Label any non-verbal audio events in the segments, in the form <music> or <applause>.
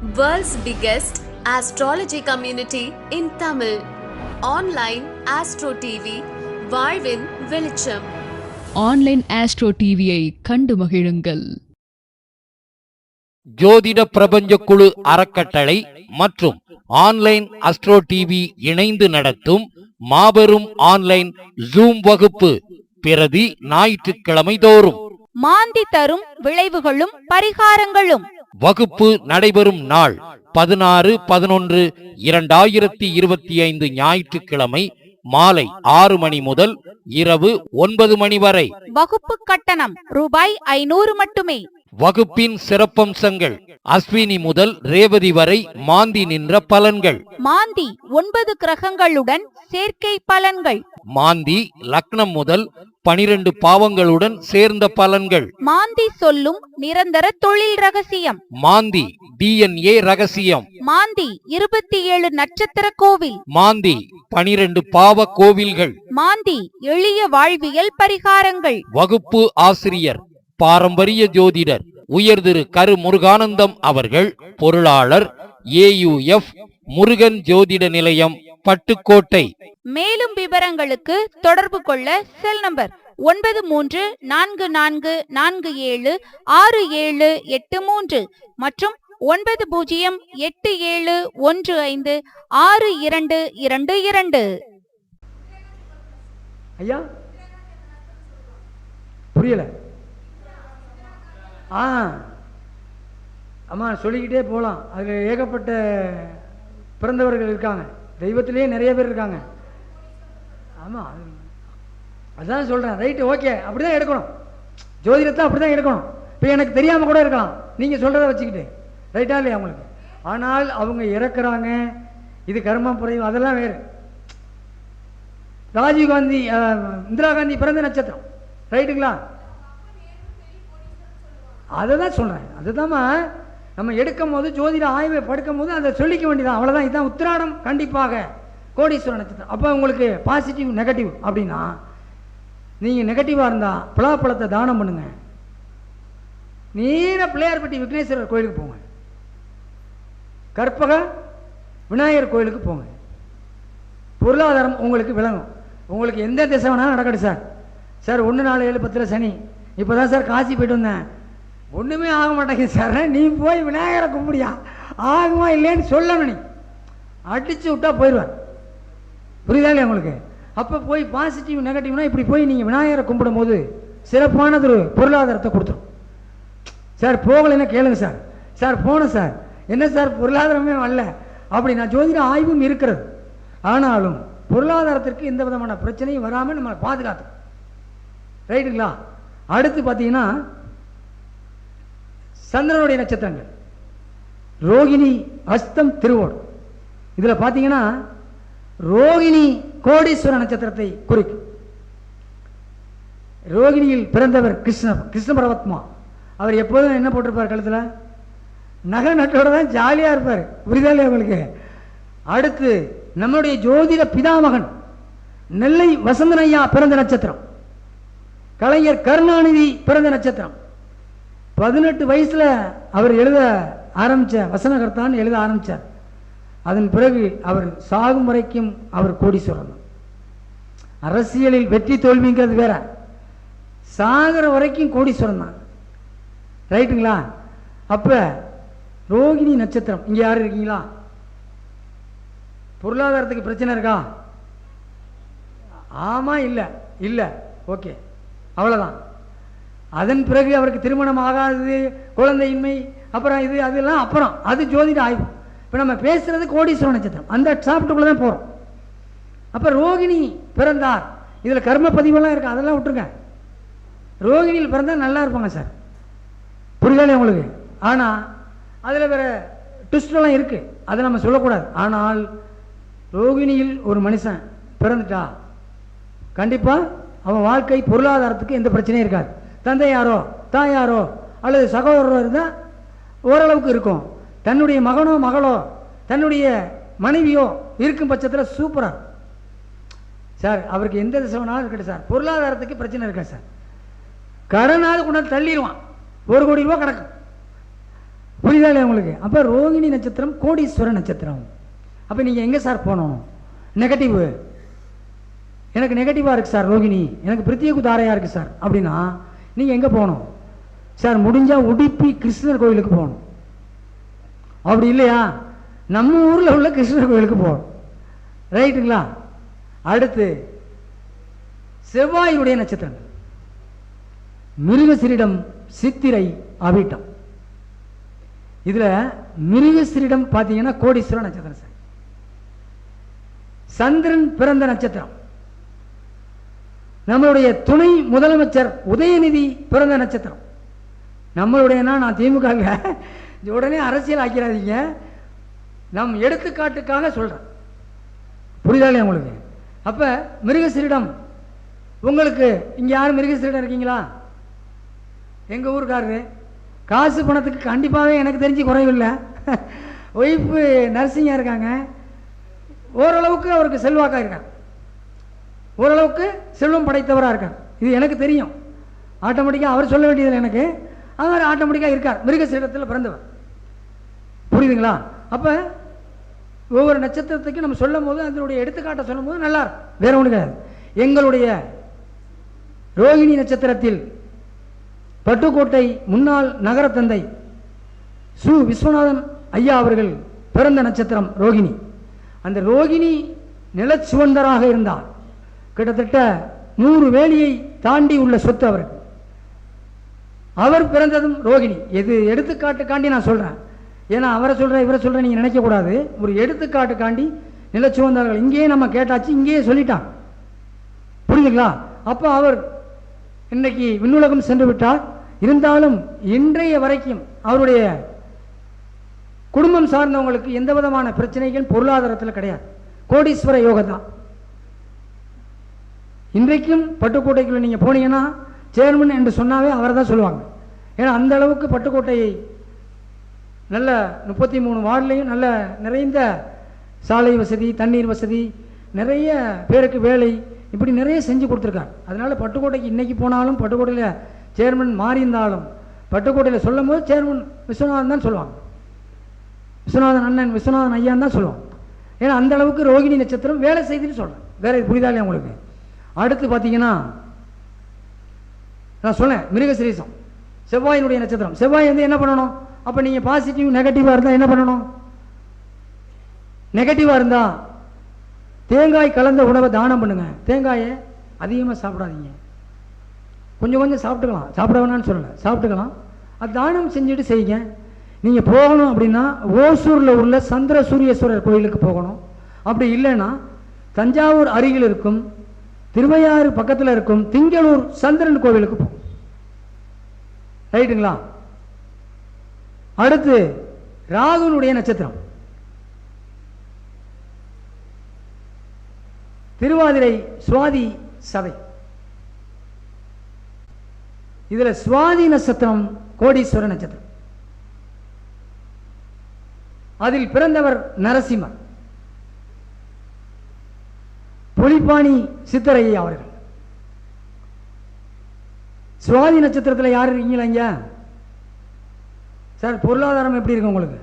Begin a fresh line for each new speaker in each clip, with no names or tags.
World's biggest astrology community in Tamil. Online Astro TV, வாழ்வின் வெளிச்சம்
online astro டிவியை கண்டு மகிழுங்கள்.
ஜோதிட பிரபஞ்ச குழு அறக்கட்டளை மற்றும் ஆன்லைன் அஸ்ட்ரோ டிவி இணைந்து நடத்தும் மாபெரும் ஆன்லைன் ஜூம் வகுப்பு பிரதி ஞாயிற்றுக்கிழமை தோறும்.
மாந்தி தரும் விளைவுகளும் பரிகாரங்களும்.
வகுப்பு நடைபெறும் நாள் பதினாறு பதினொன்று இரண்டாயிரத்தி இருபத்தி ஐந்து ஞாயிற்றுக்கிழமை மாலை ஆறு மணி முதல் இரவு ஒன்பது மணி வரை.
வகுப்பு கட்டணம் ரூபாய் ஐநூறு மட்டுமே.
வகுப்பின் சிறப்பம்சங்கள் அஸ்வினி முதல் ரேவதி வரை மாந்தி நின்ற பலன்கள்.
மாந்தி ஒன்பது கிரகங்களுடன் சேர்க்கை பலன்கள்.
மாந்தி லக்னம் முதல் பனிரெண்டு பாவங்களுடன் சேர்ந்த பலன்கள்.
மாந்தி சொல்லும் நிரந்தர தொழில் ரகசியம்.
மாந்தி டிஎன்ஏ ரகசியம்.
மாந்தி இருபத்தி ஏழு நட்சத்திர கோவில்.
மாந்தி பனிரெண்டு பாவ கோவில்கள்.
மாந்தி எளிய வாழ்வியல் பரிகாரங்கள்.
வகுப்பு ஆசிரியர் பாரம்பரிய ஜோதிடர் உயர் திரு கரு முருகானந்தம் அவர்கள் பொருளாளர் ஏயுஎஃப் முருகன் ஜோதிட நிலையம் பட்டுக்கோட்டை.
மேலும் விவரங்களுக்கு தொடர்பு கொள்ள செல் நம்பர் ஒன்பது மூன்று நான்கு நான்கு நான்கு ஏழு ஆறு ஏழு எட்டு மூன்று மற்றும் ஒன்பது பூஜ்ஜியம் எட்டு ஏழு ஒன்று ஐந்து ஆறு இரண்டு இரண்டு இரண்டு.
ஐயா? புரியல. ஆ. ஆமாம் சொல்லிக்கிட்டே போகலாம் அதில் ஏகப்பட்ட பிறந்தவர்கள் இருக்காங்க. தெய்வத்திலேயே நிறைய பேர் இருக்காங்க. ஆமாம் அது அதான் சொல்கிறேன் ரைட்டு ஓகே அப்படி தான் எடுக்கணும். ஜோதிடத்தை அப்படி தான் எடுக்கணும். இப்போ எனக்கு தெரியாமல் கூட இருக்கலாம். நீங்கள் சொல்கிறத வச்சுக்கிட்டு. ரைட்டா இல்லையா உங்களுக்கு? ஆனால் அவங்க இறக்குறாங்க. இது கர்மம் புரியும். அதெல்லாம் வேறு. ராஜீவ் காந்தி இந்திரா காந்தி பிறந்த நட்சத்திரம். ரைட்டுங்களா அதை தான் சொல்கிறேன் அதுதாம்மா நம்ம எடுக்கும் போது ஜோதிட ஆய்வை படுக்கும் போது அதை சொல்லிக்க வேண்டியதான் அவ்வளோதான் இதுதான் உத்திராடம். கண்டிப்பாக. கோடீஸ்வரர் நட்சத்திரம். அப்போ உங்களுக்கு பாசிட்டிவ் நெகட்டிவ் அப்படின்னா நீங்கள் நெகட்டிவாக இருந்தால் பலாப்பழத்தை தானம் பண்ணுங்க. நீர பிள்ளையார்பட்டி விக்னேஸ்வரர் கோயிலுக்கு போங்க. கற்பக விநாயகர் கோயிலுக்கு போங்க. பொருளாதாரம் உங்களுக்கு விளங்கும். உங்களுக்கு எந்த திசை வேணாலும் நடக்கட்டும் சார். சார் ஒன்று நாலு ஏழு பத்தில் சனி. இப்போ தான் சார் காசி போயிட்டு வந்தேன். ஒன்றுமே ஆக மாட்டேங்குது சார். நீ போய் விநாயகரை கும்பிடியா? ஆகுமா இல்லைன்னு சொல்லணும் நீ. அடித்து விட்டா போயிடுவேன் புரியுதா இல்லையா உங்களுக்கு? அப்போ போய் பாசிட்டிவ் நெகட்டிவ்னா இப்படி போய் நீங்கள் விநாயகரை கும்பிடும்போது சிறப்பானது ஒரு பொருளாதாரத்தை கொடுத்துரும். சார் போகலைன்னா கேளுங்க சார். சார் போனேன் சார். என்ன சார் பொருளாதாரமே வரல. அப்படி நான் ஜோதிட ஆய்வும் இருக்கிறது. ஆனாலும் பொருளாதாரத்திற்கு எந்த விதமான பிரச்சனையும் வராமல் நம்ம பாதுகாத்தோம் ரைட்டுங்களா? அடுத்து பார்த்தீங்கன்னா சந்திரனுடைய நட்சத்திரங்கள். ரோகிணி அஸ்தம் திருவோடு இதில் பார்த்தீங்கன்னா ரோகிணி கோடீஸ்வர நட்சத்திரத்தை குறிக்கும். ரோகிணியில் பிறந்தவர் கிருஷ்ண கிருஷ்ண பரவத்மா அவர் எப்போதும் என்ன போட்டிருப்பார் கழுத்தில்? நகை நட்டோட தான் ஜாலியாக இருப்பார். புரிதலே அவளுக்கு உங்களுக்கு? அடுத்து நம்முடைய ஜோதிட பிதாமகன் நெல்லை வசந்தன் ஐயா பிறந்த நட்சத்திரம். கலைஞர் கருணாநிதி பிறந்த நட்சத்திரம். பதினெட்டு வயசில் அவர் எழுத ஆரம்பிச்ச வசனகர்த்தான்னு எழுத ஆரம்பிச்சார். அதன் பிறகு அவர் சாகும் வரைக்கும் அவர் கோடீஸ்வரன் அரசியலில் வெற்றி தோல்விங்கிறது வேற. சாகிற வரைக்கும் கோடீஸ்வரன் தான் ரைட்டுங்களா? அப்போ ரோகிணி நட்சத்திரம் இங்கே யார் இருக்கீங்களா? பொருளாதாரத்துக்கு பிரச்சனை இருக்கா? ஆமாம் இல்லை இல்லை. ஓகே அவ்வளோதான் அதன் பிறகு அவருக்கு திருமணம் ஆகாதது குழந்தையின்மை அப்புறம் இது அதெல்லாம் அப்புறம். அது ஜோதிட ஆய்வு. இப்போ நம்ம பேசுகிறது கோடீஸ்வர நட்சத்திரம். அந்த சாப்பிட்டுக்குள்ளே தான் போகிறோம் அப்போ ரோகிணி பிறந்தார். இதில் கர்ம பதிவெல்லாம் இருக்குது அதெல்லாம் விட்டுருங்க. ரோகிணியில் பிறந்தால் நல்லா இருப்பாங்க சார். புரியல உங்களுக்கு? ஆனால் அதில் வேற ட்விஸ்ட்லாம் இருக்குது அதை நம்ம சொல்லக்கூடாது. ஆனால் ரோகிணியில் ஒரு மனுஷன் பிறந்துட்டா கண்டிப்பாக அவன் வாழ்க்கை பொருளாதாரத்துக்கு எந்த பிரச்சனையும் இருக்காது. தந்தை யாரோ தாய் தாயாரோ அல்லது சகோதரரோ இருந்தால் ஓரளவுக்கு இருக்கும். தன்னுடைய மகனோ மகளோ தன்னுடைய மனைவியோ இருக்கும் பட்சத்தில் சூப்பராக சார் அவருக்கு எந்த திசை வேணாலும் இருக்கட்டும் சார். பொருளாதாரத்துக்கு பிரச்சனை இருக்கா சார்? கடனாவது கொண்டாந்து தள்ளிடுவான். ஒரு கோடி ரூபா கிடக்கும் புரியுதா இல்லையா உங்களுக்கு? அப்போ ரோகிணி நட்சத்திரம் கோடீஸ்வர நட்சத்திரம். அப்போ நீங்கள் எங்கே சார் போகணும் நெகட்டிவ் எனக்கு நெகட்டிவாக இருக்குது சார் ரோகிணி. எனக்கு பிரத்யேக தாரையாக இருக்குது சார். அப்படின்னா நீங்கள் எங்கே போகணும் சார் முடிஞ்சால் உடுப்பி கிருஷ்ணர் கோயிலுக்கு போகணும். அப்படி இல்லையா? நம்ம ஊரில் உள்ள கிருஷ்ணர் கோயிலுக்கு போகணும் ரைட்டுங்களா? அடுத்து செவ்வாயுடைய நட்சத்திரங்கள். மிருகசிரிடம் சித்திரை அவிட்டம் இதுல மிருகசிரிடம் பார்த்தீங்கன்னா கோடீஸ்வர நட்சத்திரம் சார். சந்திரன் பிறந்த நட்சத்திரம். நம்மளுடைய துணை முதலமைச்சர் உதயநிதி பிறந்த நட்சத்திரம். நம்மளுடைய நான் திமுக இது உடனே அரசியல் ஆக்கிறாதீங்க நம் எடுத்துக்காட்டுக்காக சொல்கிறேன் புரியுதா உங்களுக்கு? அப்போ மிருகசிரிடம் உங்களுக்கு இங்கே யாரும் மிருகசிரிடம் இருக்கீங்களா? எங்கள் ஊருக்காரரு? காசு பணத்துக்கு கண்டிப்பாகவே எனக்கு தெரிஞ்சு குறைவில்லை ஒய்ஃபு நர்சிங்காக இருக்காங்க. ஓரளவுக்கு அவருக்கு செல்வாக்காக இருக்கான் ஓரளவுக்கு செல்வம் படைத்தவராக இருக்கான் இது எனக்கு தெரியும். ஆட்டோமேட்டிக்காக அவர் சொல்ல வேண்டியதில்லை எனக்கு. அவர் ஆட்டோமேட்டிக்காக இருக்கார். மிருகசீரத்தில் பிறந்தவர். புரியுதுங்களா? அப்போ ஒவ்வொரு நட்சத்திரத்துக்கு நம்ம சொல்லும் போது அதனுடைய எடுத்துக்காட்டை சொல்லும் போது நல்லா வேற ஒன்று கிடையாது. எங்களுடைய ரோகிணி நட்சத்திரத்தில் பட்டுக்கோட்டை முன்னாள் நகர தந்தை சு. விஸ்வநாதன் ஐயா அவர்கள் பிறந்த நட்சத்திரம் ரோகிணி. அந்த ரோகிணி நிலச்சுவந்தராக இருந்தார். கிட்டத்தட்ட நூறு வேலியை தாண்டி உள்ள சொத்து அவருக்கு. அவர் பிறந்ததும் ரோகிணி. எது எடுத்துக்காட்டுக்காண்டி நான் சொல்றேன். ஏன்னா அவரை சொல்கிற இவரை சொல்கிற நீங்கள் நினைக்கக்கூடாது. ஒரு எடுத்துக்காட்டுக்காண்டி நிலச்சுவந்தார்கள் இங்கேயே நம்ம கேட்டாச்சு இங்கேயே சொல்லிட்டான். புரியுதுங்களா அப்போ அவர் இன்றைக்கு விண்ணுலகம் சென்று விட்டார். இருந்தாலும் இன்றைய வரைக்கும் அவருடைய குடும்பம் சார்ந்தவங்களுக்கு எந்த விதமான பிரச்சனைகள் பொருளாதாரத்தில் கிடையாது. கோடீஸ்வர யோகம் தான். இன்றைக்கும் பட்டுக்கோட்டைக்குள்ளே நீங்கள் போனீங்கன்னா சேர்மன் என்று சொன்னாவே அவரை தான் சொல்லுவாங்க. ஏன்னா அந்த அளவுக்கு பட்டுக்கோட்டையை நல்ல முப்பத்தி மூணு வார்டுலையும் நல்ல நிறைந்த சாலை வசதி தண்ணீர் வசதி நிறைய பேருக்கு வேலை இப்படி நிறைய செஞ்சு கொடுத்துருக்காங்க. அதனால் பட்டுக்கோட்டைக்கு இன்றைக்கி போனாலும் பட்டுக்கோட்டையில் சேர்மன் மாறி இருந்தாலும் பட்டுக்கோட்டையில் சொல்லும் போது சேர்மன் விஸ்வநாதன் தான் சொல்லுவாங்க. விஸ்வநாதன் அண்ணன் விஸ்வநாதன் ஐயான்னு தான் சொல்லுவாங்க. ஏன்னா அந்த அளவுக்கு ரோகிணி நட்சத்திரம் வேலை செய்துன்னு சொல்கிறேன் வேற இது புரியுதா இல்லையா உங்களுக்கு? அடுத்து பார்த்தீங்கன்னா நான் சொன்னேன் மிருகசிரீசம் செவ்வாயினுடைய நட்சத்திரம். செவ்வாய் வந்து என்ன பண்ணணும்? அப்போ நீங்கள் பாசிட்டிவ் நெகட்டிவாக இருந்தால் என்ன பண்ணணும்? நெகட்டிவாக இருந்தால் தேங்காய் கலந்த உணவை தானம் பண்ணுங்கள் தேங்காயை அதிகமாக சாப்பிடாதீங்க. கொஞ்சம் கொஞ்சம் சாப்பிட்டுக்கலாம். சாப்பிட வேணாம்னு சொல்லலை. சாப்பிட்டுக்கலாம். அது தானம் செஞ்சுட்டு செய்யுங்க. நீங்கள் போகணும் அப்படின்னா ஓசூரில் உள்ள சந்திர சூரியஸ்வரர் கோயிலுக்கு போகணும். அப்படி இல்லைன்னா தஞ்சாவூர் அருகில் இருக்கும் திருவையாறு பக்கத்தில் இருக்கும் திங்களூர் சந்திரன் கோவிலுக்கு போகும் ரைட்டுங்களா? அடுத்து ராகுனுடைய நட்சத்திரம். திருவாதிரை சுவாதி சபை. இதுல சுவாதி நட்சத்திரம் கோடீஸ்வர நட்சத்திரம். அதில் பிறந்தவர் நரசிம்மர். புலிப்பாணி சித்தரையா அவர்கள். சுவாதி நட்சத்திரத்தில் யார் இருக்கீங்களா இங்க? சார் பொருளாதாரம் எப்படி இருக்கு உங்களுக்கு?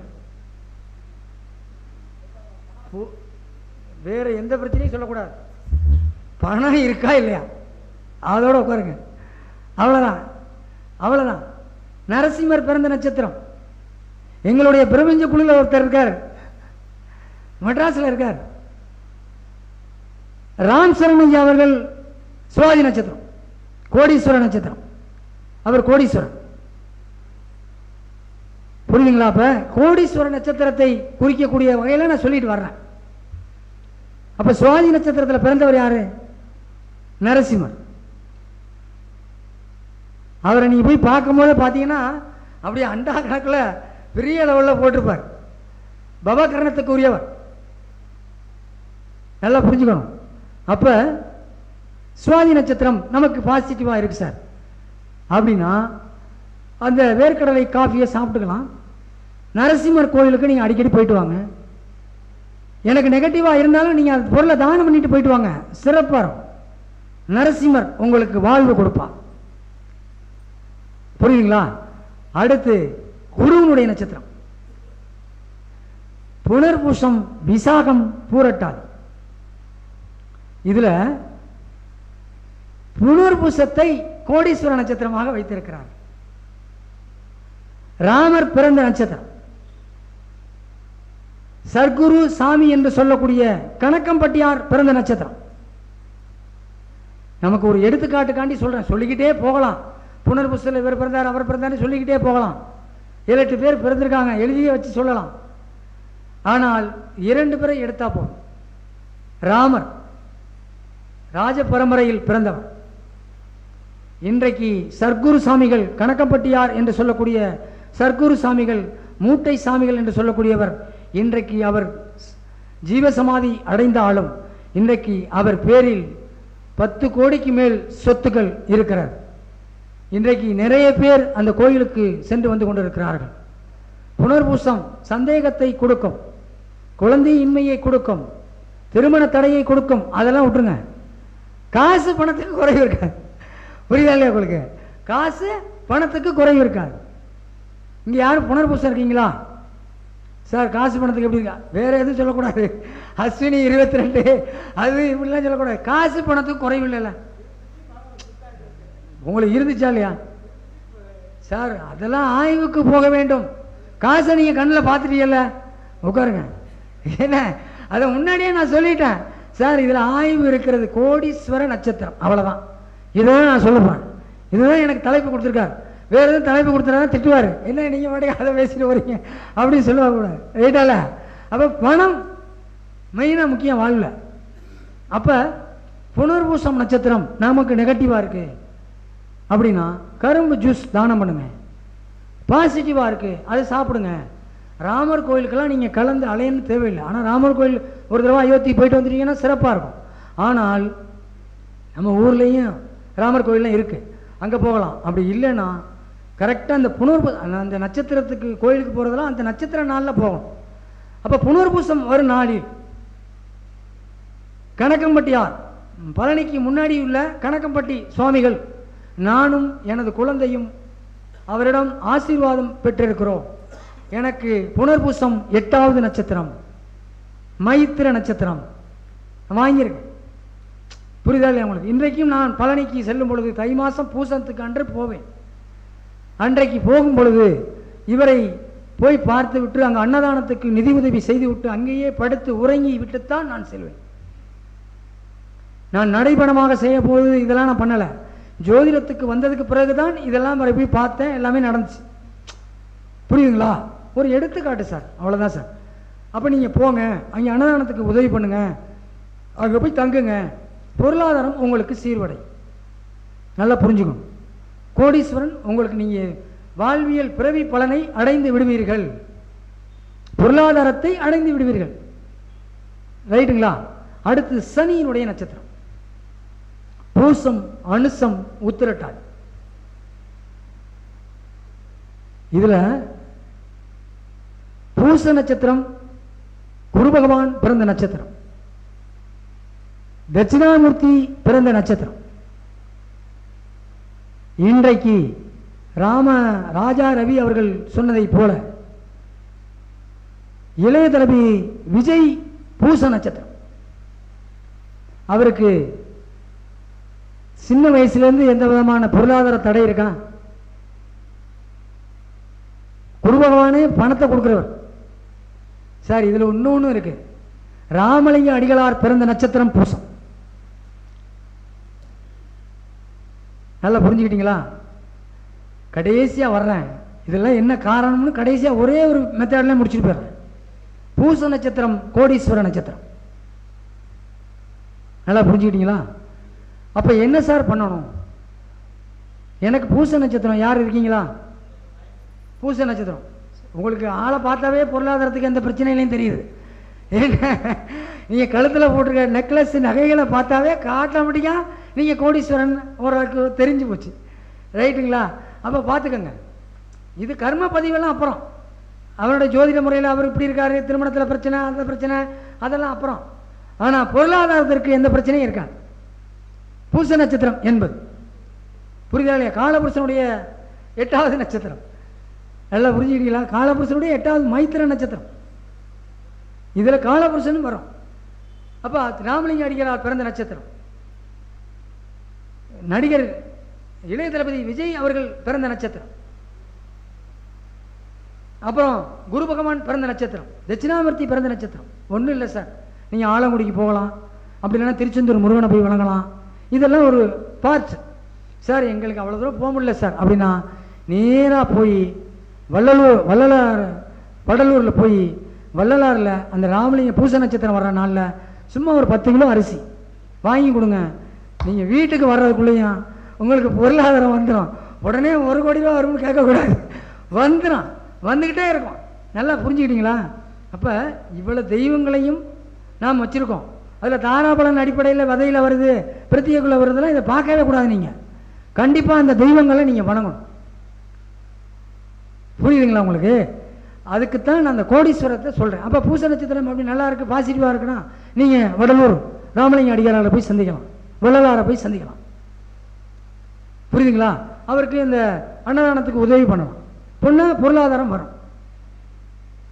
பொ- வேற எந்த பிரச்சனையும் சொல்லக்கூடாது. பணம் இருக்கா இல்லையா? அதோட உட்காருங்க. அவ்வளோதான் அவ்வளோதான் நரசிம்மர் பிறந்த நட்சத்திரம். எங்களுடைய பிரபஞ்ச குழுவில் ஒருத்தர் இருக்கார். மெட்ராஸில் இருக்கார். ராம் சரணையா அவர்கள் சுவாதி நட்சத்திரம். கோடீஸ்வர நட்சத்திரம். அவர் கோடீஸ்வரன். புரியுதுங்களா அப்ப? கோடீஸ்வர நட்சத்திரத்தை குறிக்கக்கூடிய வகையில் நான் சொல்லிட்டு வர்றேன். அப்ப சுவாதி நட்சத்திரத்தில் பிறந்தவர் யாரு? நரசிம்மர். அவரை நீங்க போய் பார்க்கும்போது பார்த்தீங்கன்னா அப்படியே அண்டா கணக்கில் பெரிய லெவலில் போட்டிருப்பார். பவகரணத்துக்கு உரியவர் நல்லா புரிஞ்சுக்கணும். அப்ப சுவாதி நட்சத்திரம் நமக்கு பாசிட்டிவாக இருக்கு சார். அப்படின்னா அந்த வேர்க்கடலை காஃபியை சாப்பிட்டுக்கலாம். நரசிம்மர் கோயிலுக்கு நீங்கள் அடிக்கடி போயிட்டு வாங்க. எனக்கு நெகட்டிவாக இருந்தாலும் நீங்கள் அந்த பொருளை தானம் பண்ணிட்டு போயிட்டு வாங்க. சிறப்பாக நரசிம்மர் உங்களுக்கு வாழ்வு கொடுப்பா. புரியுதுங்களா? அடுத்து குருவனுடைய நட்சத்திரம். புனர்பூஷம் விசாகம் பூரட்டாதி. இதில் புனர்பூசத்தை கோடீஸ்வர நட்சத்திரமாக வைத்திருக்கிறார். ராமர் பிறந்த நட்சத்திரம். சர்க்குரு சாமி என்று சொல்லக்கூடிய கணக்கம்பட்டியார் பிறந்த நட்சத்திரம். நமக்கு ஒரு எடுத்துக்காட்டுக்காண்டி சொல்றேன். சொல்லிக்கிட்டே போகலாம். புனர்புஸ்தில் இவர் பிறந்தார் அவர் பிறந்தார் சொல்லிக்கிட்டே போகலாம். ஏழு எட்டு பேர் பிறந்திருக்காங்க. எழுதியே வச்சு சொல்லலாம். ஆனால் இரண்டு பேரை எடுத்தா போதும். ராமர் ராஜ பரம்பரையில் பிறந்தவர். இன்றைக்கு சர்க்குரு சாமிகள் கணக்கம்பட்டியார் என்று சொல்லக்கூடிய சர்க்குரு சாமிகள் மூட்டை சாமிகள் என்று சொல்லக்கூடியவர் இன்றைக்கு அவர் ஜீவசமாதி அடைந்தாலும் இன்றைக்கு அவர் பேரில் பத்து கோடிக்கு மேல் சொத்துக்கள் இருக்கிறார். இன்றைக்கு நிறைய பேர் அந்த கோயிலுக்கு சென்று வந்து கொண்டிருக்கிறார்கள். புனர்பூசம் சந்தேகத்தை கொடுக்கும் குழந்தையின்மையை கொடுக்கும் திருமண தடையை கொடுக்கும் அதெல்லாம் விட்டுருங்க. காசு பணத்துக்கு குறைவு இருக்காது. புரியுதா இல்லையா உங்களுக்கு? காசு பணத்துக்கு குறைவு இருக்காது. இங்கே யாரும் புனர்பூசம் இருக்கீங்களா? சார் காசு பணத்துக்கு எப்படி இருக்கா? வேற எதுவும் சொல்லக்கூடாது. அஸ்வினி இருபத்தி ரெண்டு அது இப்படிலாம் சொல்லக்கூடாது. காசு பணத்துக்கு குறைவு இல்லைல்ல. உங்களுக்கு இருந்துச்சா இல்லையா? சார் அதெல்லாம் ஆய்வுக்கு போக வேண்டும். காசை நீங்கள் கண்ணில் பார்த்துட்டீங்கல்ல? உட்காருங்க. என்ன? அதை முன்னாடியே நான் சொல்லிட்டேன். சார் இதில் ஆய்வு இருக்கிறது கோடீஸ்வர நட்சத்திரம். அவ்வளோதான் இதுதான் நான் சொல்லுவேன் இதுதான் எனக்கு தலைப்பு கொடுத்துருக்காரு. வேறு எதுவும் தலைப்பு கொடுத்துருந்தா திட்டுவார். என்ன நீங்கள் மட்டும் அதை பேசிட்டு வரீங்க அப்படின்னு சொல்லுவாங்க கூட. ரைட்டால அப்போ பணம் மெயினாக முக்கியம் வாழ்வில். அப்போ புனர்பூசம் நட்சத்திரம் நமக்கு நெகட்டிவாக இருக்கு. அப்படின்னா கரும்பு ஜூஸ் தானம் பண்ணுங்க. பாசிட்டிவாக இருக்கு. அதை சாப்பிடுங்க. ராமர் கோயிலுக்கெல்லாம் நீங்கள் கலந்து அலையன்னு தேவையில்லை. ஆனால் ராமர் கோயில் ஒரு தடவை அயோத்தி போயிட்டு வந்துட்டீங்கன்னா சிறப்பாக இருக்கும். ஆனால் நம்ம ஊர்லேயும் ராமர் கோயிலெலாம் இருக்குது அங்கே போகலாம். அப்படி இல்லைன்னா கரெக்டாக அந்த புனர்பு அந்த நட்சத்திரத்துக்கு கோயிலுக்கு போகிறதெல்லாம் அந்த நட்சத்திர நாளில் போகணும். அப்போ புனர்பூசம் வரும் நாளில். கணக்கம்பட்டியார் பழனிக்கு முன்னாடி உள்ள கணக்கம்பட்டி சுவாமிகள். நானும் எனது குழந்தையும் அவரிடம் ஆசீர்வாதம் பெற்றிருக்கிறோம். எனக்கு புனர்பூசம் எட்டாவது நட்சத்திரம். மைத்திர நட்சத்திரம். வாங்கியிருக்கேன் புரிதல் இல்லையா உங்களுக்கு? இன்றைக்கும் நான் பழனிக்கு செல்லும் பொழுது தை மாதம் பூசத்துக்கு அன்று போவேன். அன்றைக்கு போகும் பொழுது இவரை போய் பார்த்து விட்டு அங்கே அன்னதானத்துக்கு நிதி உதவி செய்து விட்டு அங்கேயே படுத்து உறங்கி விட்டுத்தான் நான் செல்வேன். நான் நடைபணமாக செய்ய போது இதெல்லாம் நான் பண்ணலை. ஜோதிடத்துக்கு வந்ததுக்கு பிறகு தான் இதெல்லாம் வரை போய் பார்த்தேன். எல்லாமே நடந்துச்சு. புரியுதுங்களா? ஒரு எடுத்துக்காட்டு சார். அவ்வளோதான் சார். அப்போ நீங்கள் போங்க. அங்கே அன்னதானத்துக்கு உதவி பண்ணுங்க. அங்கே போய் தங்குங்க. பொருளாதாரம் உங்களுக்கு சீர்வடை. நல்லா புரிஞ்சுக்கணும். கோடீஸ்வரன் உங்களுக்கு நீங்கள் வாழ்வியல் பிறவி பலனை அடைந்து விடுவீர்கள். பொருளாதாரத்தை அடைந்து விடுவீர்கள். ரைட்டுங்களா? அடுத்து சனியினுடைய நட்சத்திரம். பூசம் அனுசம் உத்திரட்டாதி. இதில் பூச நட்சத்திரம் குரு பகவான் பிறந்த நட்சத்திரம். தட்சிணாமூர்த்தி பிறந்த நட்சத்திரம். இன்றைக்கு ராம ராஜா ரவி அவர்கள் சொன்னதைப் போல இளைய தளபதி விஜய் பூச நட்சத்திரம். அவருக்கு சின்ன வயசுலேருந்து எந்த விதமான பொருளாதார தடை இருக்கா? குரு பகவானே பணத்தை கொடுக்குறவர். சார் இதில் இன்னொன்று இருக்கு. ராமலிங்க அடிகளார் பிறந்த நட்சத்திரம் பூசம். நல்லா புரிஞ்சுக்கிட்டீங்களா? கடைசியாக வர்றேன். இதெல்லாம் என்ன காரணம்னு கடைசியாக ஒரே ஒரு மெத்தேட்லேயே முடிச்சுட்டு போயிடுறேன். பூச நட்சத்திரம் கோடீஸ்வர நட்சத்திரம். நல்லா புரிஞ்சுக்கிட்டீங்களா? அப்போ என்ன சார் பண்ணணும்? எனக்கு பூச நட்சத்திரம் யார் இருக்கீங்களா? பூச நட்சத்திரம். உங்களுக்கு ஆளை பார்த்தாவே பொருளாதாரத்துக்கு எந்த பிரச்சனையிலையும் தெரியுது. ஏன்னா நீங்கள் கழுத்தில் போட்டிருக்க நெக்லஸ் நகைகளை பார்த்தாவே ஆட்டோமேட்டிக்காக நீங்கள் கோடீஸ்வரன் ஓரளவுக்கு தெரிஞ்சு போச்சு. ரைட்டுங்களா? அப்போ பார்த்துக்கோங்க இது கர்ம பதிவெல்லாம் அப்புறம். அவருடைய ஜோதிட முறையில் அவர் இப்படி இருக்கார் திருமணத்தில் பிரச்சனை அந்த பிரச்சனை அதெல்லாம் அப்புறம். ஆனால் பொருளாதாரத்திற்கு எந்த பிரச்சனையும் இருக்காது. பூச நட்சத்திரம் என்பது. புரிதலையா காலபுருஷனுடைய எட்டாவது நட்சத்திரம். நல்லா புரிஞ்சுக்கிட்டீங்களா? காலபுருஷனுடைய எட்டாவது மைத்திர நட்சத்திரம். இதில் காலபுருஷனும் வரும். அப்போ ராமலிங்க அடிகளார் பிறந்த நட்சத்திரம். நடிகர் இளைய தளபதி விஜய் அவர்கள் பிறந்த நட்சத்திரம். அப்புறம் குரு பகவான் பிறந்த நட்சத்திரம். தட்சிணாமூர்த்தி பிறந்த நட்சத்திரம். ஒன்றும் இல்லை சார். நீங்கள் ஆலங்குடிக்கு போகலாம். அப்படி இல்லைன்னா திருச்செந்தூர் முருகனை போய் வழங்கலாம் இதெல்லாம் ஒரு பார்ட் சார் எங்களுக்கு அவ்வளோ தூரம் போக முடியல சார். அப்படின்னா நேராக போய் வள்ளலூர் வள்ளலார் வடலூரில் போய் வள்ளலாரில் அந்த ராமலிங்க பூச நட்சத்திரம் வர்ற நாளில் சும்மா ஒரு பத்து கிலோ அரிசி வாங்கி கொடுங்க. நீங்கள் வீட்டுக்கு வர்றதுக்குள்ளேயும் உங்களுக்கு பொருளாதாரம் வந்துடும் உடனே ஒரு கோடி ரூபா வரும்னு கேட்கக்கூடாது. வந்துடும் வந்துக்கிட்டே இருக்கும். நல்லா புரிஞ்சுக்கிட்டீங்களா? அப்போ இவ்வளோ தெய்வங்களையும் நாம் வச்சுருக்கோம். அதில் தாராபலன் அடிப்படையில் விதையில் வருது பிரத்தியக்குள்ளே வருதுலாம் இதை பார்க்கவே கூடாது நீங்கள் கண்டிப்பாக அந்த தெய்வங்களை நீங்கள் வணங்கணும். புரியுதுங்களா உங்களுக்கு? அதுக்குத்தான் நான் அந்த கோடீஸ்வரத்தை சொல்கிறேன் அப்போ பூச நட்சத்திரம் அப்படி நல்லா இருக்குது பாசிட்டிவாக இருக்குன்னா நீங்கள் வடலூர் ராமலிங்க அடிகளாரை போய் சந்திக்கலாம். வள்ளலாரை போய் சந்திக்கலாம். புரியுதுங்களா? அவருக்கு இந்த அன்னதானத்துக்கு உதவி பண்ணலாம் பொண்ணு பொருளாதாரம் வரும்.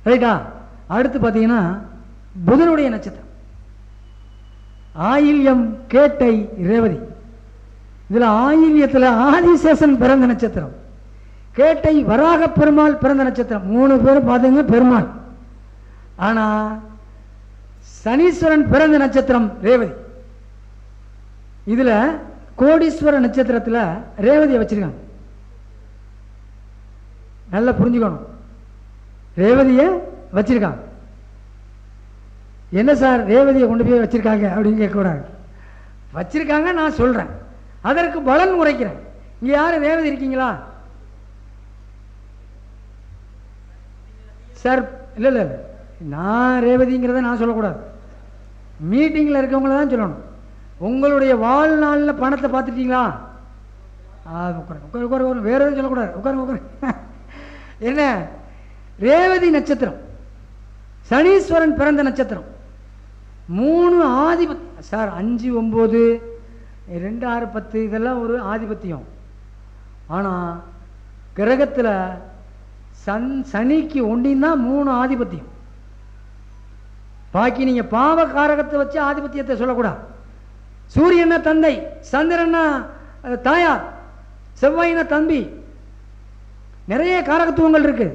ரைட்டா? அடுத்து பார்த்தீங்கன்னா புதனுடைய நட்சத்திரம். ஆயில்யம் கேட்டை ரேவதி. இதில் ஆயில்யத்தில் ஆதிசேஷன் பிறந்த நட்சத்திரம். கேட்டை வராக பெருமாள் பிறந்த நட்சத்திரம். மூணு பேரும் பார்த்தீங்க பெருமாள். ஆனால் சனீஸ்வரன் பிறந்த நட்சத்திரம் ரேவதி. இதில் கோடீஸ்வர நட்சத்திரத்தில் ரேவதியை வச்சிருக்காங்க. நல்லா புரிஞ்சுக்கணும். ரேவதியை வச்சிருக்காங்க. என்ன சார் ரேவதியை கொண்டு போய் வச்சிருக்காங்க அப்படின்னு கேட்கக்கூடாது. வச்சிருக்காங்க நான் சொல்கிறேன் அதற்கு பலன் உரைக்கிறேன். இங்கே யாரும் ரேவதி இருக்கீங்களா? சார் இல்லை இல்லை இல்லை. நான் ரேவதிங்கிறத நான் சொல்லக்கூடாது. மீட்டிங்கில் இருக்கவங்கள தான் சொல்லணும். உங்களுடைய வாழ்நாளில் பணத்தை பார்த்துட்டீங்களா? ஆ உட்காரு உட்காரு உட்காரு. வேறு எதுவும் சொல்லக்கூடாது. உட்காரு உட்காரு. <laughs> என்ன? ரேவதி நட்சத்திரம். சனீஸ்வரன் பிறந்த நட்சத்திரம். மூணு ஆதிபத் சார் அஞ்சு ஒம்பது ரெண்டு ஆறு பத்து இதெல்லாம் ஒரு ஆதிபத்தியம். ஆனால் கிரகத்தில் சன் சனிக்கு ஒண்டின்னா மூணு ஆதிபத்தியம். பாக்கி நீங்கள் பாவ காரகத்தை வச்சு ஆதிபத்தியத்தை சொல்லக்கூடாது. சூரியனா தந்தை சந்திரனா தாயார் செவ்வாயினா தம்பி. நிறைய காரகத்துவங்கள் இருக்கு.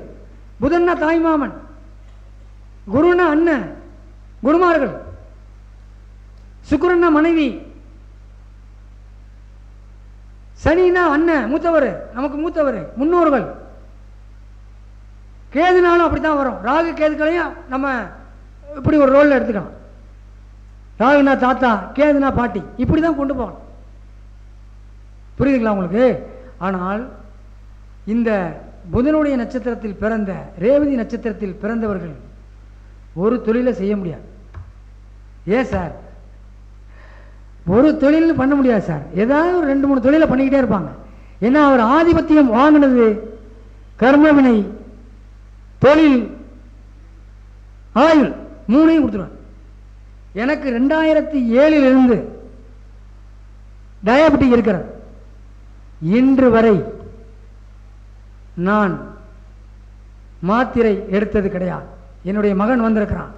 புதன்னா தாய்மாமன் குருன்னா அண்ணன் குருமார்கள் சுக்கிரன்னா மனைவி சனினா அண்ணன் மூத்தவர் நமக்கு மூத்தவர் முன்னோர்கள். கேதுனாலும் அப்படி தான் வரும். ராகு கேதுக்களையும் நம்ம இப்படி ஒரு ரோலில் எடுத்துக்கலாம். ராகுனா தாத்தா கேதுனா பாட்டி இப்படி தான் கொண்டு போகணும். புரியுதுங்களா உங்களுக்கு? ஆனால் இந்த புதனுடைய நட்சத்திரத்தில் பிறந்த ரேவதி நட்சத்திரத்தில் பிறந்தவர்கள் ஒரு தொழிலை செய்ய முடியாது. ஏன் சார்? ஒரு தொழில் பண்ண முடியாது சார். ஏதாவது ஒரு ரெண்டு மூணு தொழிலை பண்ணிக்கிட்டே இருப்பாங்க. ஏன்னா அவர் ஆதிபத்தியம் வாங்கினது? கர்மவினை தொழில் ஆயுள் மூணையும் கொடுத்துருவாங்க எனக்கு ரெண்டாயிரத்தி ஏழிலிருந்து டயபெட்டிக் இருக்கிறது இன்று வரை நான் மாத்திரை எடுத்தது கிடையாது. என்னுடைய மகன் வந்திருக்கிறான்.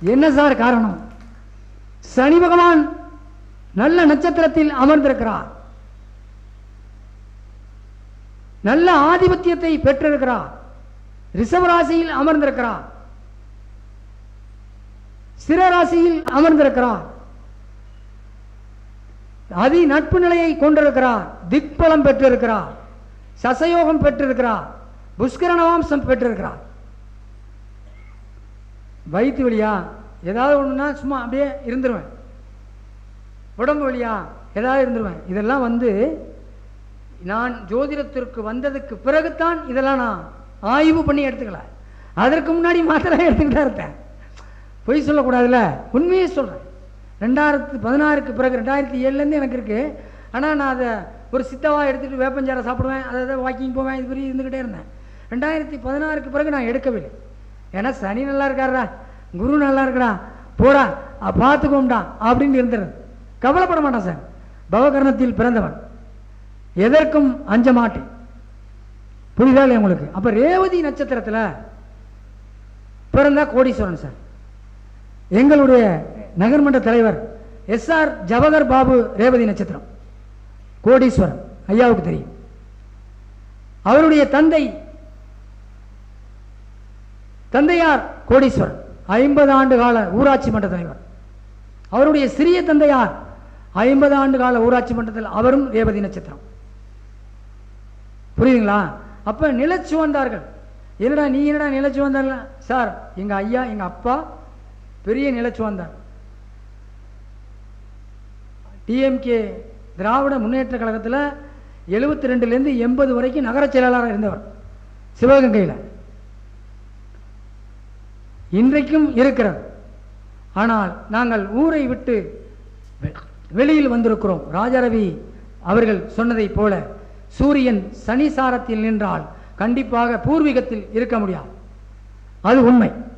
என்ன சார் காரணம்? சனி பகவான் நல்ல நட்சத்திரத்தில் அமர்ந்திருக்கிறார். நல்ல ஆதிபத்தியத்தை பெற்றிருக்கிறார். ரிஷபராசியில் அமர்ந்திருக்கிறார். சிரராசியில் அமர்ந்திருக்கிறார். அதி நட்பு நிலையை கொண்டிருக்கிறார். திக்பலம் பெற்றிருக்கிறார். சசயோகம் பெற்றிருக்கிறார். புஷ்கரணவாம்சம் பெற்றிருக்கிறார். வயிற்று வழியா ஏதாவது ஒன்றுனா சும்மா அப்படியே இருந்துருவேன். உடம்பு வழியா ஏதாவது இருந்துருவேன். இதெல்லாம் வந்து நான் ஜோதிடத்திற்கு வந்ததுக்கு பிறகுத்தான் இதெல்லாம் நான் ஆய்வு பண்ணி எடுத்துக்கல. அதற்கு முன்னாடி மாத்திரம் எடுத்துக்கிட்டு தான் இருந்தேன் பொய் சொல்லக்கூடாதுல்ல? உண்மையே சொல்கிறேன் ரெண்டாயிரத்து பதினாறுக்கு பிறகு ரெண்டாயிரத்தி ஏழுலேருந்து எனக்கு இருக்குது ஆனால் நான் அதை ஒரு சித்தவாக எடுத்துகிட்டு வேப்பஞ்சாரை சாப்பிடுவேன் அதை வாக்கிங் போவேன் இது மாதிரி இருந்துக்கிட்டே இருந்தேன். ரெண்டாயிரத்தி பதினாறுக்கு பிறகு நான் எடுக்கவில்லை. ஏன்னா சனி நல்லா இருக்காரா குரு நல்லா இருக்கடா போடா பார்த்துக்கோம்டான் அப்படின்னு இருந்துறது கவலைப்பட மாட்டான் சார். பவகரணத்தில் பிறந்தவன். எதற்கும் அஞ்ச மாட்டேன். புரியுதா இல்லையா உங்களுக்கு? அப்போ ரேவதி நட்சத்திரத்தில் பிறந்தா கோடீஸ்வரன் சார். எங்களுடைய நகர்மன்ற தலைவர் எஸ்ஆர் ஜவஹர் பாபு ரேவதி நட்சத்திரம் கோடீஸ்வரன் ஐயாவுக்கு தெரியும். அவருடைய தந்தை தந்தையார் கோடீஸ்வரன் ஐம்பது ஆண்டு கால ஊராட்சி மன்ற தலைவர். அவருடைய சிறிய தந்தையார் ஐம்பது ஆண்டு கால ஊராட்சி மன்றத்தில் அவரும் ரேவதி நட்சத்திரம். புரியுதுங்களா? அப்ப நிலச்சு வந்தார்கள் என்னடா நீ என்னடா நிலச்சு வந்தார்கள் சார் எங்க ஐயா எங்க அப்பா பெரிய நிலச்சு வந்தார் டிஎம்கே திராவிட முன்னேற்ற கழகத்தில் எழுபத்தி ரெண்டுலேருந்து எண்பது வரைக்கும் நகர செயலாளராக இருந்தவர் சிவகங்கையில். இன்றைக்கும் இருக்கிறார். ஆனால் நாங்கள் ஊரை விட்டு வெ- வெளியில் வந்திருக்கிறோம். ராஜாரவி அவர்கள் சொன்னதைப் போல சூரியன் சனி சாரத்தில் நின்றால் கண்டிப்பாக பூர்வீகத்தில் இருக்க முடியாது. அது உண்மை.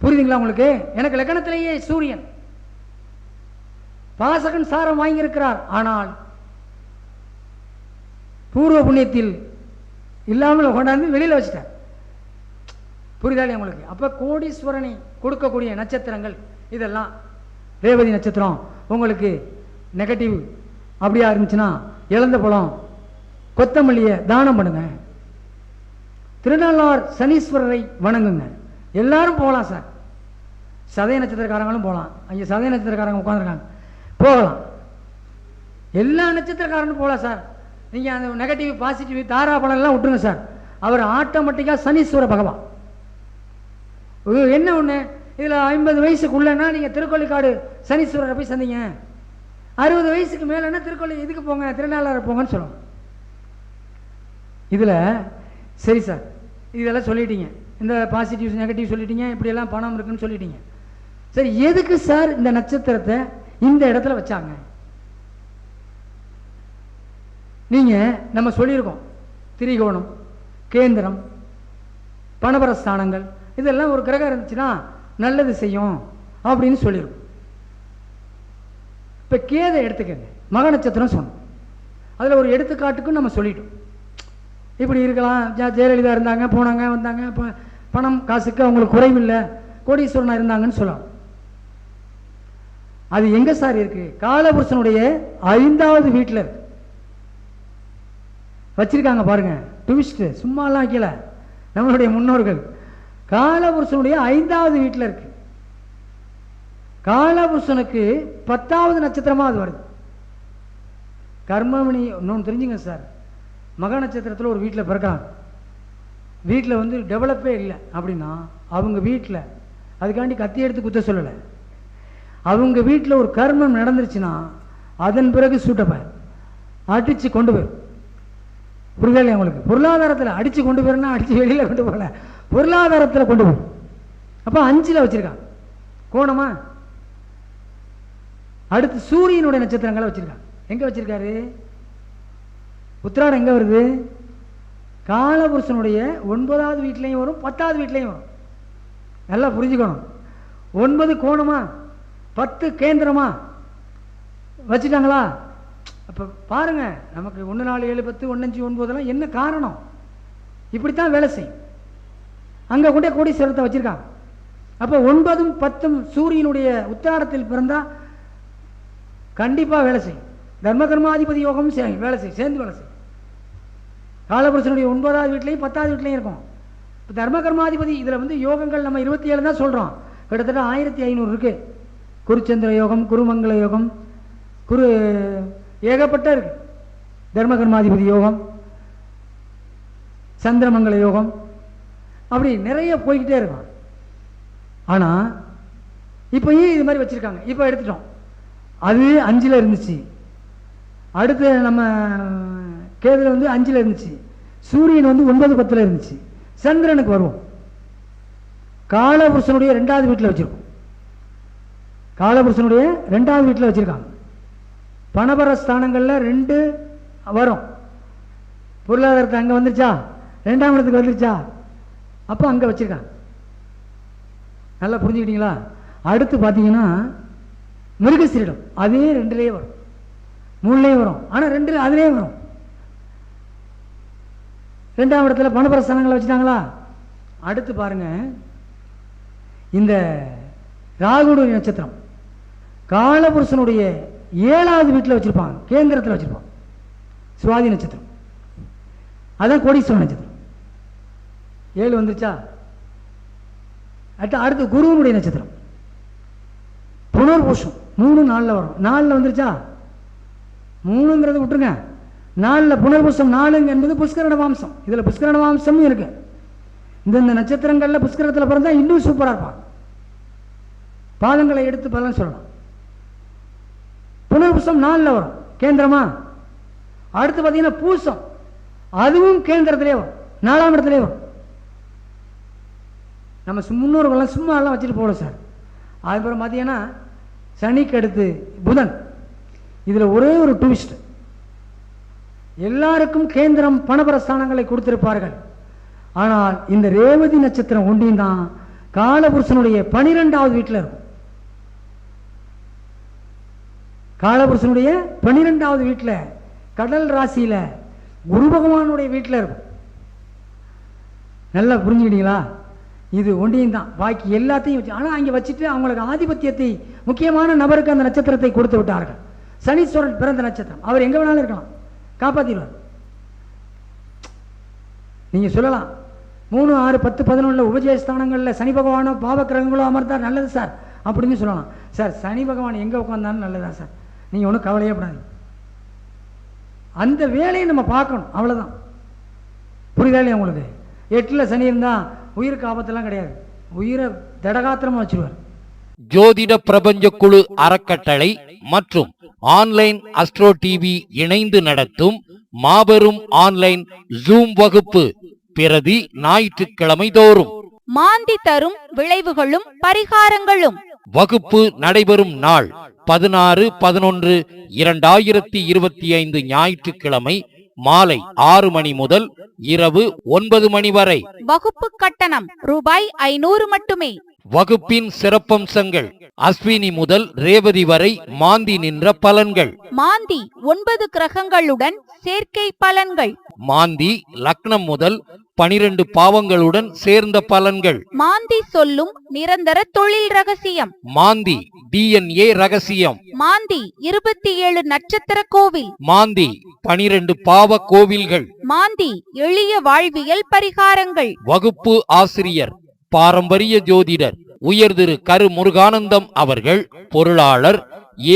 புரியுதுங்களா உங்களுக்கு? எனக்கு லக்கணத்திலேயே சூரியன். பாசகன் சாரம் வாங்கியிருக்கிறார். ஆனால் பூர்வ புண்ணியத்தில் இல்லாமல் கொண்டாந்து வெளியில் வச்சுட்டார் புரியுதா உங்களுக்கு? அப்போ கோடீஸ்வரனை கொடுக்கக்கூடிய நட்சத்திரங்கள் இதெல்லாம். ரேவதி நட்சத்திரம் உங்களுக்கு நெகட்டிவ் அப்படியா இருந்துச்சுன்னா இழந்த பழம் கொத்தமல்லியை தானம் பண்ணுங்க. திருநள்ளார் சனீஸ்வரரை வணங்குங்க. எல்லாரும் போகலாம் சார். சதய நட்சத்திரக்காரங்களும் போகலாம். அங்கே சதய நட்சத்திரக்காரங்க உட்காந்துருக்காங்க போகலாம். எல்லா நட்சத்திரக்காரனும் போகலாம் சார். நீங்கள் அந்த நெகட்டிவ் பாசிட்டிவ் தாராபலம்லாம் விட்டுருங்க சார். அவர் ஆட்டோமேட்டிக்காக சனீஸ்வர பகவான். என்ன ஒன்று இதில் ஐம்பது வயசுக்குள்ளன்னா நீங்கள் திருக்கொள்ளிக்காடு சனீஸ்வரரை போய் சந்திங்க. அறுபது வயசுக்கு மேலேன்னா திருக்கொள்ளி இதுக்கு போங்க திருநாளாறு போங்கன்னு சொல்லுவோம். இதில் சரி சார். இதெல்லாம் சொல்லிட்டீங்க. இந்த பாசிட்டிவ் நெகட்டிவ் சொல்லிட்டீங்க இப்படியெல்லாம் பணம் இருக்குன்னு சொல்லிட்டீங்க. சரி எதுக்கு சார் இந்த நட்சத்திரத்தை இந்த இடத்துல வச்சாங்க? நீங்கள் நம்ம சொல்லியிருக்கோம். திரிகோணம் கேந்திரம் பணபரஸ்தானங்கள் இதெல்லாம் ஒரு கிரகம் இருந்துச்சுன்னா நல்லது செய்யும் அப்படின்னு சொல்லியிருக்கோம். இப்போ கேதை எடுத்துக்கங்க. மக நட்சத்திரம் சொன்னோம். அதில் ஒரு எடுத்துக்காட்டுக்கும் நம்ம சொல்லிட்டோம். இப்படி இருக்கலாம். ஜெயலலிதா இருந்தாங்க போனாங்க வந்தாங்க இப்போ பணம் காசுக்கு அவங்களுக்கு குறைவில்லை. கோடீஸ்வரனாக இருந்தாங்கன்னு சொல்லலாம். அது எங்க சார் இருக்கு? காலபுருஷனுடைய ஐந்தாவது வீட்டில் இருக்கு. வச்சிருக்காங்க பாருங்க. ட்விஸ்ட் சும்மாலாம் கீழே நம்மளுடைய முன்னோர்கள். காலபுருஷனுடைய ஐந்தாவது வீட்டில் இருக்கு. காலபுருஷனுக்கு பத்தாவது நட்சத்திரமா அது வருது. கர்மமணி இன்னொன்று தெரிஞ்சுங்க சார். மக நட்சத்திரத்தில் ஒரு வீட்டில் பிறக்கிறாங்க வீட்டில் வந்து டெவலப்பே இல்லை. அப்படின்னா அவங்க வீட்டில் அதுக்காண்டி கத்தி எடுத்து குத்த சொல்லலை. அவங்க வீட்டில் ஒரு கர்மம் நடந்துருச்சுன்னா அதன் பிறகு சூட்டப்பார் அடித்து கொண்டு போய். புரிதல் அவங்களுக்கு உங்களுக்கு? பொருளாதாரத்தில் அடித்து கொண்டு போயிருன்னா அடித்து வெளியில் கொண்டு போகல. பொருளாதாரத்தில் கொண்டு போய் அப்போ அஞ்சில் வச்சுருக்கான். கோணமா? அடுத்து சூரியனுடைய நட்சத்திரங்களை வச்சுருக்கான். எங்கே வச்சிருக்காரு? உத்திராடம் எங்கே வருது? காலபுருஷனுடைய ஒன்பதாவது வீட்லேயும் வரும் பத்தாவது வீட்லேயும் வரும். நல்லா புரிஞ்சுக்கணும். ஒன்பது கோணமா? பத்து கேந்திரமா? வச்சுட்டாங்களா? அப்போ பாருங்க நமக்கு ஒன்று நாலு ஏழு பத்து ஒன்று அஞ்சு ஒன்பதெல்லாம் என்ன காரணம்? இப்படித்தான் வேலை செய்யும். அங்கே கொண்டே கோடீஸ்வரத்தை வச்சுருக்காங்க. அப்போ ஒன்பதும் பத்தும் சூரியனுடைய உத்தாரத்தில் பிறந்தால் கண்டிப்பாக வேலை செய்யும். தர்ம கர்மாதிபதி சே- வேலை செய்யும். சேர்ந்து வேலை செய்யும். காலபுருஷனுடைய ஒன்பதாவது வீட்லையும் பத்தாவது வீட்லையும் இருக்கும். இப்போ தர்ம கர்மாதிபதி இதில் வந்து யோகங்கள் நம்ம இருபத்தி ஏழு தான் சொல்கிறோம் கிட்டத்தட்ட ஆயிரத்தி ஐநூறு இருக்கு. குருச்சந்திர யோகம் குருமங்கள யோகம் குரு ஏகப்பட்ட இருக்கு. தர்ம கர்மாதிபதி யோகம் சந்திரமங்கல யோகம் அப்படி நிறைய போய்கிட்டே இருக்கும். ஆனால் இப்போ ஏன் இது மாதிரி வச்சுருக்காங்க. இப்போ எடுத்துட்டோம். அது அஞ்சில் இருந்துச்சு. அடுத்து நம்ம கேதுல வந்து அஞ்சில் இருந்துச்சு. சூரியன் வந்து ஒன்பது பத்தில் இருந்துச்சு. சந்திரனுக்கு வருவோம் காலபுருஷனுடைய ரெண்டாவது வீட்டில் வச்சிருக்கோம். காலபுருஷனுடைய ரெண்டாவது வீட்டில் வச்சுருக்காங்க. பணபர ஸ்தானங்களில் ரெண்டு வரும். பொருளாதாரத்தை அங்கே வந்துருச்சா? ரெண்டாம் இடத்துக்கு வந்துருச்சா? அப்போ அங்கே வச்சுருக்காங்க. நல்லா புரிஞ்சுக்கிட்டீங்களா? அடுத்து பார்த்தீங்கன்னா மிருகசீரிடம். அதே ரெண்டுலேயே வரும். மூணுலேயும் வரும். ஆனால் ரெண்டு அதுலேயே வரும். ரெண்டாம் இடத்துல பணபர வச்சுட்டாங்களா? அடுத்து பாருங்க. இந்த ராகுடைய நட்சத்திரம் காலபுருஷனுடைய ஏழாவது வீட்டில் வச்சிருப்பாங்க கேந்திரத்தில் வச்சிருப்பாங்க. சுவாதி நட்சத்திரம். அதான் கோடீஸ்வரன் நட்சத்திரம். ஏழு வந்துருச்சா? அடுத்து அடுத்து குருவனுடைய நட்சத்திரம். புனர்பூஷம் மூணு நாளில் வரும். நாலில் வந்துருச்சா? மூணுங்கிறது விட்டுருங்க. நாலில் புனர்புஷம் நாலுங்க என்பது புஷ்கரண வாம்சம் இதில் புஷ்கரண வாம்சமும் இருக்கு. இந்தந்த நட்சத்திரங்களில் புஷ்கரத்தில் பிறந்தால் இன்னும் சூப்பராக இருப்பான் பாதங்களை எடுத்து பலன் சொல்லலாம் புனர்புஷம் நாலில் வரும். கேந்திரமா? அடுத்து பார்த்தீங்கன்னா பூசம். அதுவும் கேந்திரத்திலே வரும். நாலாம் இடத்துலே வரும். நம்ம முன்னோர்கள்லாம் சும்மா எல்லாம் வச்சுட்டு போகல சார். அதுக்கப்புறம் பார்த்தீங்கன்னா சனிக்கு அடுத்து புதன். இதில் ஒரே ஒரு டூரிஸ்ட்டு எல்லாருக்கும் கேந்திரம் பணபரஸ்தானங்களை கொடுத்திருப்பார்கள். ஆனால் இந்த ரேவதி நட்சத்திரம் ஒன்றியும் தான் காலபுருஷனுடைய பனிரெண்டாவது வீட்டில் இருக்கும். காலபுருஷனுடைய பனிரெண்டாவது வீட்டில் கடல் ராசியில் குரு பகவானுடைய வீட்டில் இருக்கும். நல்லா புரிஞ்சுக்கிட்டீங்களா? இது ஒன்றியும் தான். பாக்கி எல்லாத்தையும் வச்சு ஆனால் அங்கே வச்சுட்டு அவங்களுக்கு ஆதிபத்தியத்தை முக்கியமான நபருக்கு அந்த நட்சத்திரத்தை கொடுத்து விட்டார்கள். சனீஸ்வரன் பிறந்த நட்சத்திரம். அவர் எங்கே வேணாலும் இருக்கலாம். காப்பாற்றிடுவார் நீங்கள் சொல்லலாம். மூணு ஆறு பத்து பதினொன்றில் உபஜயஸ்தானங்களில் சனி பகவானோ பாவக்கிரகங்களோ அமர்ந்தார் நல்லது சார். அப்படின்னு சொல்லலாம். சார் சனி பகவான் எங்கே உட்காந்தாலும் நல்லதா சார்? நீங்கள் ஒன்றும் கவலையே படாதீங்க. அந்த வேலையை நம்ம பார்க்கணும். அவ்வளோதான் புரியுதா இல்லையா உங்களுக்கு? எட்டில் சனி இருந்தால் உயிருக்கு ஆபத்தெல்லாம் கிடையாது. உயிரை திடகாத்திரமாக வச்சுருவார்.
ஜோதிட பிரபஞ்ச குழு அறக்கட்டளை மற்றும் ஆன்லைன் அஸ்ட்ரோ டிவி இணைந்து நடத்தும் மாபெரும் ஆன்லைன் ஜூம் வகுப்பு பிரதி ஞாயிற்றுக்கிழமை தோறும்.
மாந்தி தரும் விளைவுகளும் பரிகாரங்களும்.
வகுப்பு நடைபெறும் நாள் பதினாறு பதினொன்று இரண்டாயிரத்தி இருபத்தி ஐந்து ஞாயிற்றுக்கிழமை மாலை ஆறு மணி முதல் இரவு ஒன்பது மணி வரை.
வகுப்பு கட்டணம் ரூபாய் ஐநூறு மட்டுமே.
வகுப்பின் சிறப்பம்சங்கள். அஸ்வினி முதல் ரேவதி வரை மாந்தி நின்ற பலன்கள்.
மாந்தி ஒன்பது கிரகங்களுடன் சேர்க்கை பலன்கள்.
மாந்தி லக்னம் முதல் பனிரெண்டு பாவங்களுடன் சேர்ந்த பலன்கள்.
மாந்தி சொல்லும் நிரந்தர தொழில் ரகசியம்.
மாந்தி டிஎன்ஏ ரகசியம்.
மாந்தி இருபத்தி ஏழு நட்சத்திர கோவில்.
மாந்தி பனிரெண்டு பாவ கோவில்கள்.
மாந்தி எளிய வாழ்வியல் பரிகாரங்கள்.
வகுப்பு ஆசிரியர். பாரம்பரிய ஜோதிடர் உயர் திரு கரு முருகானந்தம் அவர்கள் பொருளாளர்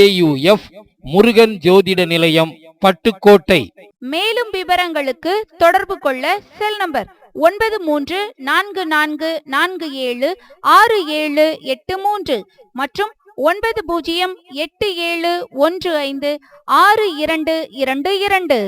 ஏயுஎஃப் முருகன் ஜோதிட நிலையம் பட்டுக்கோட்டை.
மேலும் விவரங்களுக்கு தொடர்பு கொள்ள செல் நம்பர் ஒன்பது மூன்று நான்கு நான்கு நான்கு ஏழு ஆறு ஏழு எட்டு மூன்று மற்றும் ஒன்பது பூஜ்ஜியம் எட்டு ஏழு ஒன்று ஐந்து ஆறு இரண்டு இரண்டு இரண்டு.